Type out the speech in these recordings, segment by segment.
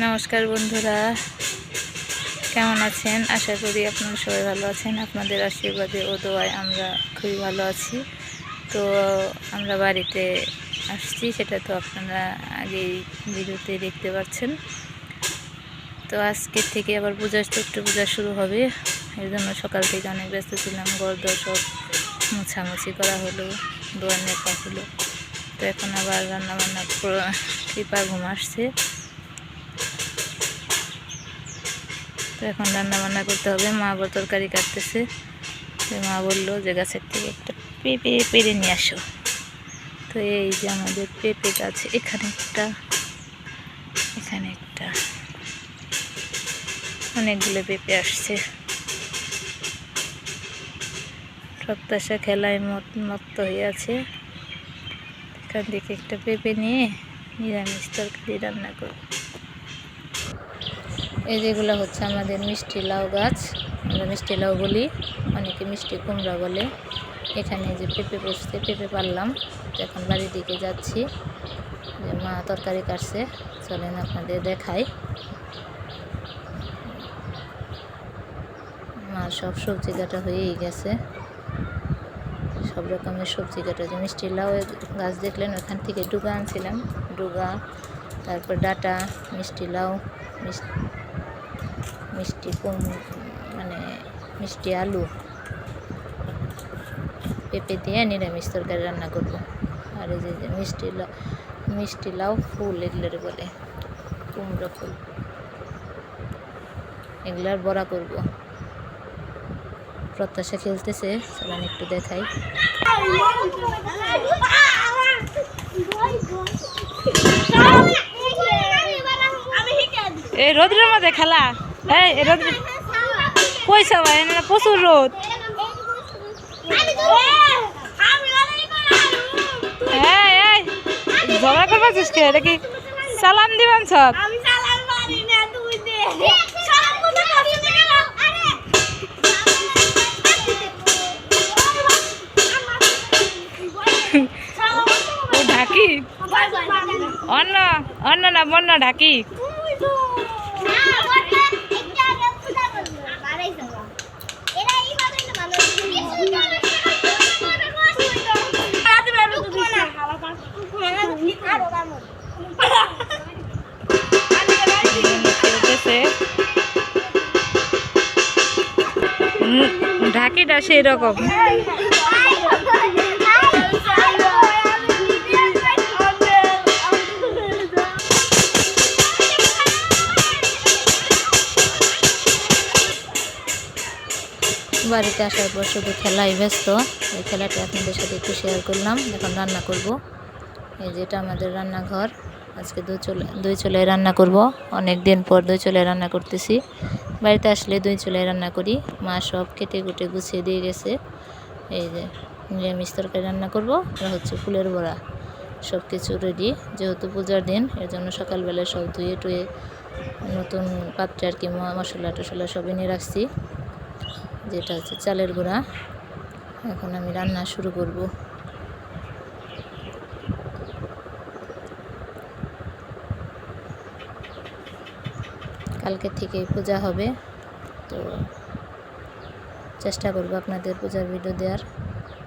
নমস্কার বন্ধুরা। কেমন আছেন? আশা করি আপনারা সবাই ভালো আছেন। আপনাদের আশীর্বাদে ও দোয়ায় আমরা খুবই ভালো আছি। তো আমরা বাড়িতে আসছি, সেটা তো আপনারা আগেই ভিডিওতে দেখতে পাচ্ছেন। তো আজকের থেকে আবার পূজা চৈত্র পূজা শুরু হবে। এর জন্য সকাল থেকে অনেক ব্যস্ত ছিলাম, ঘর দর সব মোছামুছি করা হলো দোয়ার নেপা হলো। তো এখন আবার রান্না বান্না কৃপা ঘুম আসছে। এখন রান্না বান্না করতে হবে। মা আবার তরকারি কাটতেছে। মা বলল যে, গাছের থেকে একটা পেঁপে পেরে নিয়ে আসো। তো এই যে আমাদের পেঁপে গাছ, এখানে একটা এখানে একটা। অনেকগুলো পেঁপে আসছে। প্রত্যাশা খেলায় মত, মত্ত হয়ে আছে। এখান থেকে একটা পেঁপে নিয়ে নিরামিষ তরকারি রান্না করব। এই যেগুলো হচ্ছে আমাদের মিষ্টি লাউ গাছ। আমরা মিষ্টি লাউ বলি, অনেকে মিষ্টি কুমড়া বলে। এখানে যে পেঁপে বসতে পেঁপে পারলাম। এখন বাড়ির দিকে যাচ্ছি। যে মা তরকারি কাটছে, চলেন আপনাদের দেখাই। মা সব সবজি কাটা হয়েই গেছে। সব রকমের সবজি কাটা। যে মিষ্টি লাউ গাছ দেখলেন, ওখান থেকে ডুগা আনছিলাম। ডুগা, তারপর ডাটা, মিষ্টি লাউ, মিষ্টি মিষ্টি কুম মানে মিষ্টি আলু। পেঁপে দিয়ে নিরামিষ তরকারি রান্না করব। আর এই যে যে মিষ্টি লাউ মিষ্টি লাউ ফুল এগুলোর বলে কুমড়ো ফুল। এগুলার বড়া করব। প্রত্যাশা খেলতেছে চলেন একটু দেখাই। এই রোদ্রের মধ্যে খেলা। এই রোদ্র পয়সা ভাই না প্রচুর রোদ। ঝগড়া করবা কে? এটা কি সালাম দিবান সব ঢাকি? অন্য অন্য না বন্য ঢাকি? ঢাকিটা সেই রকম বাড়িতে আসার পর শুধু খেলাই ব্যস্ত। এই খেলাটা আপনাদের সাথে একটু শেয়ার করলাম। এখন রান্না করব। এই যেটা আমাদের রান্নাঘর। আজকে দুই চলে দুই চুলায় রান্না করব। অনেক দিন পর দুই চুলায় রান্না করতেছি। বাড়িতে আসলে দুই চুলায় রান্না করি। মা সব কেটে কুটে গুছিয়ে দিয়ে গেছে। এই যে নিরামিষ তরকারি রান্না করব। আর হচ্ছে ফুলের বড়া। সব কিছু রেডি যেহেতু পূজার দিন, এর জন্য সকালবেলায় সব ধুয়ে টুয়ে নতুন পাত্রে আর কি মশলা টশলা সব এনে রাখছি। যেটা হচ্ছে চালের গুঁড়া। এখন আমি রান্না শুরু করব। কালকে থেকে পূজা হবে। তো চেষ্টা করব আপনাদের পূজার ভিডিও দেওয়ার।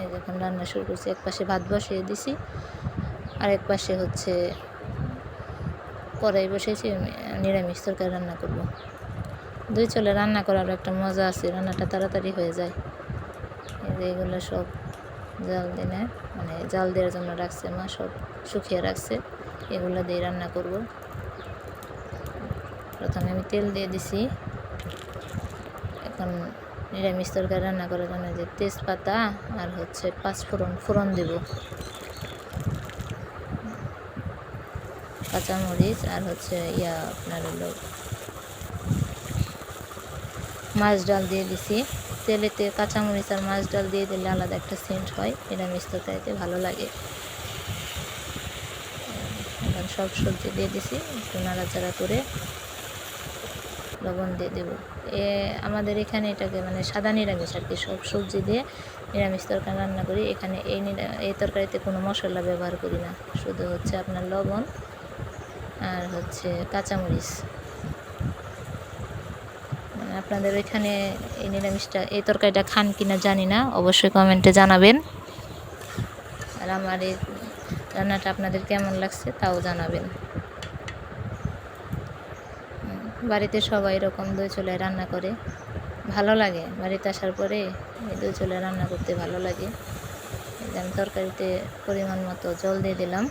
এই যখন রান্না শুরু করছি। এক পাশে ভাত বসিয়ে দিছি। আর এক পাশে হচ্ছে কড়াই বসেছি নিরামিষ তরকারি রান্না করব। দুই চলে রান্না করার একটা মজা আছে, রান্নাটা তাড়াতাড়ি হয়ে যায়। এগুলো সব জাল দিনে মানে জাল দেওয়ার জন্য রাখছে মা, সব শুকিয়ে রাখছে। এগুলো দিয়ে রান্না করব। প্রথমে আমি তেল দিয়ে দিছি। এখন নিরামিষ তরকারি রান্না করার জন্য যে তেজপাতা আর হচ্ছে পাঁচফোড়ন ফোড়ন দেব। কাঁচামরিচ আর হচ্ছে ইয়া আপনার হলো মাছ ডাল দিয়ে দিছি। তেলেতে কাঁচামরিচ আর মাছ ডাল দিয়ে দিলে আলাদা একটা সেন্ট হয়, নিরামিষ তরকারিতে ভালো লাগে। এখন সব সবজি দিয়ে দিছি, একটু নাড়াচাড়া করে। লবণ দিয়ে দেবো। এ, আমাদের এখানে এটাকে মানে সাদা নিরামিষ আর কি, সব সবজি দিয়ে নিরামিষ তরকারি রান্না করি। এখানে এই এই তরকারিতে কোনো মশলা ব্যবহার করি না। শুধু হচ্ছে আপনার লবণ আর হচ্ছে কাঁচামরিচ। মানে আপনাদের ওইখানে এই নিরামিষটা, এই তরকারিটা খান কিনা জানি না, অবশ্যই কমেন্টে জানাবেন। আর আমার এই রান্নাটা আপনাদের কেমন লাগছে তাও জানাবেন। বাড়িতে সবাই এরকম দই চুলায় রান্না করে, ভালো লাগে। বাড়িতে আসার পরে এই দই চুলায় রান্না করতে ভালো লাগে। আমি তরকারিতে পরিমাণ মতো জল দিয়ে দিলাম।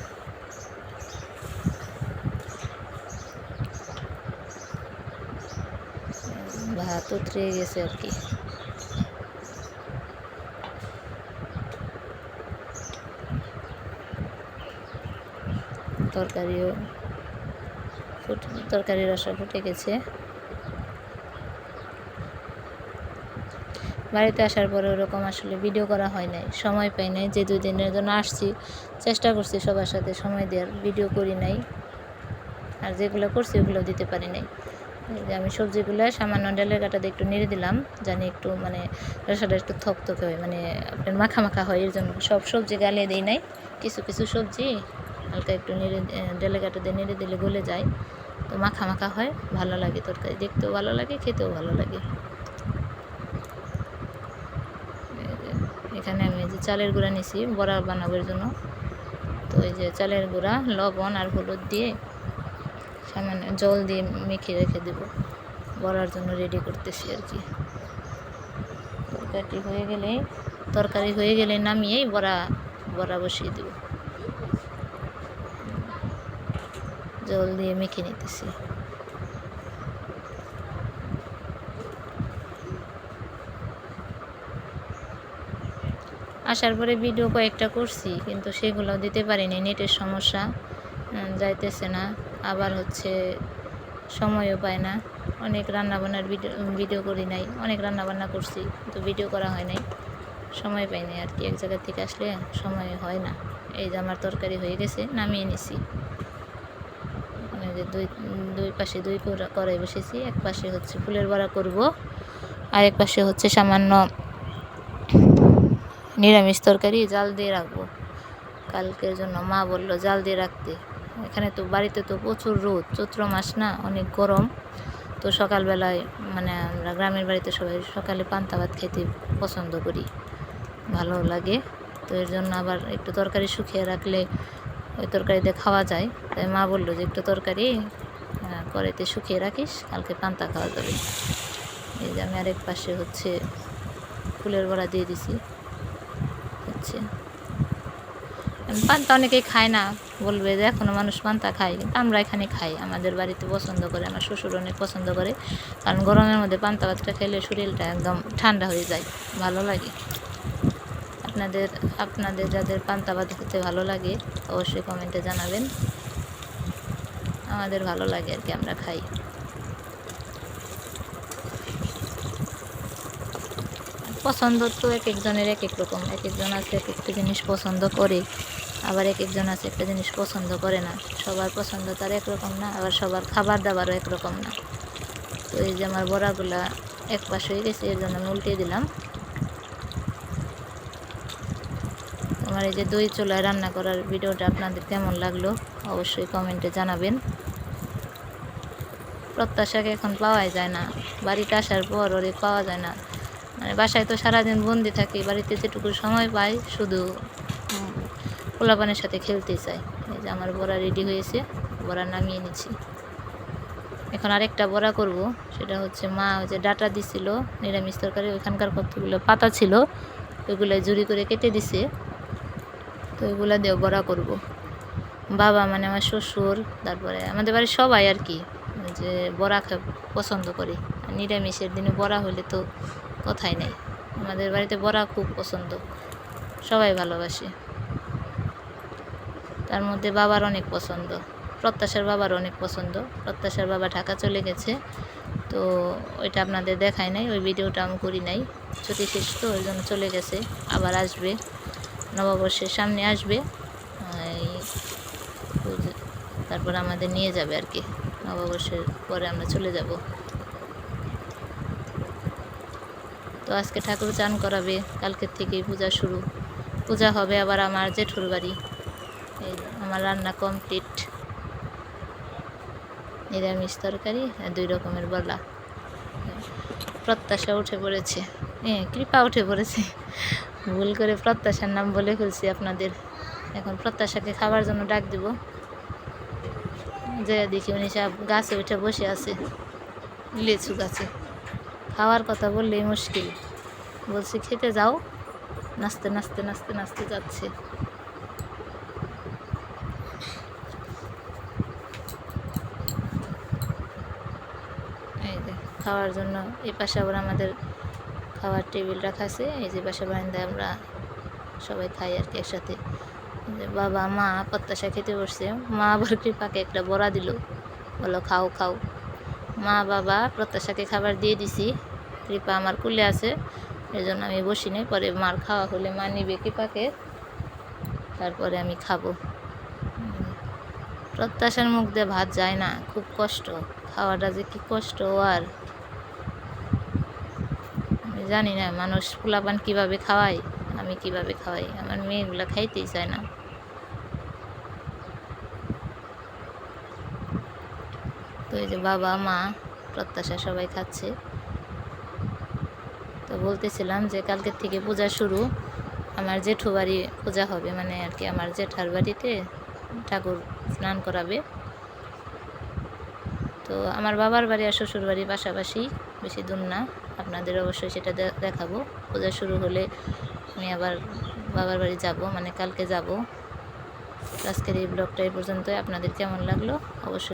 ভাত উতরে গেছে আর কি। তরকারিও ফুটে, তরকারির রসা ফুটে গেছে। বাড়িতে আসার পরে ওরকম আসলে ভিডিও করা হয় নাই, সময় পাই নাই, যে দুই দিনের জন্য আসছি, চেষ্টা করছি সবার সাথে সময় দেওয়ার ভিডিও করি নাই, আর যেগুলো করছি ওগুলো দিতে পারি নাই। আমি সবজিগুলো সামান্য ডালের কাটাতে একটু নেড়ে দিলাম, জানি একটু মানে রসাটা একটু থকথকে হয় মানে আপনার মাখা মাখা হয়, এর জন্য সব সবজি গালিয়ে দিই নাই, কিছু কিছু সবজি হালকা একটু নেড়ে ডেলে কাটাতে নেড়ে দিলে গলে যায়। তো মাখা মাখা হয়, ভালো লাগে তরকারি। দেখতেও ভালো লাগে, খেতেও ভালো লাগে। এখানে আমি যে চালের গুঁড়া নিছি, বড়া বানাবার জন্য। তো এই যে চালের গুঁড়া, লবণ আর হলুদ দিয়ে সামান্য জল দিয়ে মেখে রেখে দেব। বড়ার জন্য রেডি করতেছি আর কি। তরকারি হয়ে গেলে, তরকারি হয়ে গেলে নামিয়েই বড়া বড়া বসিয়ে দেব। জল দিয়ে মেখে নিতেছি। আসার পরে ভিডিও কয়েকটা করছি, কিন্তু সেগুলো দিতে পারিনি, নেটের সমস্যা যাইতেছে না। আবার হচ্ছে সময়ও পায় না। অনেক রান্নাবান্নার ভিডিও ভিডিও করি নাই, অনেক রান্নাবান্না করছি, কিন্তু ভিডিও করা হয় নাই। সময় পাই নাই আর কি, এক জায়গা থেকে আসলে সময় হয় না। এই যে আমার তরকারি হয়ে গেছে, নামিয়ে নিছি। যে দুই দুই পাশে দুই কড়া- কড়াই বসেছি। এক পাশে হচ্ছে ফুলের বড়া করব, আর এক পাশে হচ্ছে সামান্য নিরামিষ তরকারি জাল দিয়ে রাখব। কালকের জন্য মা বলল, জাল দিয়ে রাখতে। এখানে তো বাড়িতে তো প্রচুর রোদ, চৈত্র মাস না, অনেক গরম। তো সকালবেলায় মানে আমরা গ্রামের বাড়িতে সবাই সকালে পান্তা ভাত খেতে পছন্দ করি ভালো লাগে। তো এর জন্য আবার একটু তরকারি শুকিয়ে রাখলে ওই তরকারিতে খাওয়া যায়। তাই মা বলল যে, একটু তরকারি কড়াইতে শুকিয়ে রাখিস, কালকে পান্তা খাওয়া যাবে। এই যে আমি আরেক পাশে হচ্ছে ফুলের বড়া দিয়ে দিছি। হচ্ছে। পান্তা অনেকেই খায় না। বলবে যে এখনও মানুষ পান্তা খায়। কিন্তু আমরা এখানে খাই। আমাদের বাড়িতে পছন্দ করে, আমার শ্বশুর অনেক পছন্দ করে। কারণ গরমের মধ্যে পান্তা ভাতটা খেলে শরীরটা একদম ঠান্ডা হয়ে যায়, ভালো লাগে। আপনাদের আপনাদের যাদের পান্তা ভাত খেতে ভালো লাগে, অবশ্যই কমেন্টে জানাবেন। আমাদের ভালো লাগে আর কি, আমরা খাই। পছন্দ তো এক একজনের এক এক রকম, এক একজন আছে এক একটা জিনিস পছন্দ করে, আবার এক একজন আছে একটা জিনিস পছন্দ করে না। সবার পছন্দ তার একরকম না, আবার সবার খাবার দাবারও একরকম না। তো এই যে আমার বড়াগুলা এক পাশ হয়ে গেছে, এর জন্য আমি উল্টে দিলাম। আমার এই যে দই চুলায় রান্না করার ভিডিওটা আপনাদের কেমন লাগল অবশ্যই কমেন্টে জানাবেন। প্রত্যাশাকে এখন পাওয়াই যায় না। বাড়িতে আসার পর ওরে পাওয়া যায় না। মানে বাসায় তো সারাদিন বন্দি থাকি, বাড়িতে যেটুকু সময় পাই শুধু পোলাপানের সাথে খেলতে চাই। এই যে আমার বড়া রেডি হয়েছে, বড়া নামিয়ে নিচ্ছি। এখন আরেকটা বড়া করব, সেটা হচ্ছে মা ওই যে ডাটা দিছিল, নিরামিষ তরকারি, ওইখানকার কতগুলো পাতা ছিল ওইগুলো জুড়ি করে কেটে দিছে। তো ওইগুলো দিয়ে বড়া করব। বাবা মানে আমার শ্বশুর, তারপরে আমাদের বাড়ির সবাই আর কি যে বড়া পছন্দ করে। নিরামিষের দিনে বড়া হলে তো কথাই নেই। আমাদের বাড়িতে বড়া খুব পছন্দ, সবাই ভালোবাসে। তার মধ্যে বাবার অনেক পছন্দ, প্রত্যাশার বাবার অনেক পছন্দ। প্রত্যাশার বাবা ঢাকা চলে গেছে, তো ওইটা আপনাদের দেখায় নাই, ওই ভিডিওটা আমি করি নাই। ছুটি শেষ তো, ওই জন্য চলে গেছে, আবার আসবে। নববর্ষের সামনে আসবে তারপর আমাদের নিয়ে যাবে আর কি, নববর্ষের পরে আমরা চলে যাব। তো আজকে ঠাকুর চান করাবে, কালকের থেকেই পূজা শুরু। পূজা হবে আবার আমার জেঠুর বাড়ি। এই আমার রান্না কমপ্লিট নিরামিষ তরকারি আর দুই রকমের বলা। প্রত্যাশা উঠে পড়েছে। হ্যাঁ কৃপা উঠে পড়েছে। ভুল করে প্রত্যাশার নাম বলে ফেলছি আপনাদের। এখন প্রত্যাশাকে খাবার জন্য ডাক দিব। যে দেখি উনি সব গাছে উঠে বসে আছে, লিচু গাছে। খাওয়ার কথা বললেই মুশকিল। বলছি, খেতে যাও। নাচতে নাচতে নাচতে নাচতে যাচ্ছে। খাওয়ার জন্য এই পাশে আবার আমাদের খাওয়ার টেবিল রাখা আছে, এই যে পাশে বারান্দায় আমরা সবাই খাই আর কি একসাথে। বাবা, মা প্রত্যাশা খেতে বসছে। মা আবার কৃপাকে একটা বড়া দিল। বলো খাও খাও। মা, বাবা প্রত্যাশাকে খাবার দিয়ে দিছি। কৃপা আমার কুলে আছে এই জন্য আমি বসি নাই। পরে মার খাওয়া হলে মা নিবে কৃপাকে। তারপরে আমি খাব। প্রত্যাশার মুখ দিয়ে ভাত যায় না, খুব কষ্ট। খাওয়াটা যে কি কষ্ট আর জানি না, মানুষ পোলাপান কীভাবে খাওয়ায়, আমি কীভাবে খাওয়াই, আমার মেয়েগুলো খাইতেই চায় না। তো এই যে বাবা, মা, প্রত্যাশা সবাই খাচ্ছে। তো বলতেছিলাম যে কালকের থেকে পূজা শুরু, আমার জেঠু বাড়ি পূজা হবে মানে আর কি আমার জেঠার বাড়িতে ঠাকুর স্নান করাবে। তো আমার বাবার বাড়ি আর শ্বশুর বাড়ি পাশাপাশি, বেশি দূর না। আপনাদের অবশ্যই সেটা দেখাবো। পূজা শুরু হলে আমি আবার বাবার বাড়ি যাব মানে কালকে যাব। আজকের এই ব্লগটা এই পর্যন্তই। আপনাদের কেমন লাগল? অবশ্যই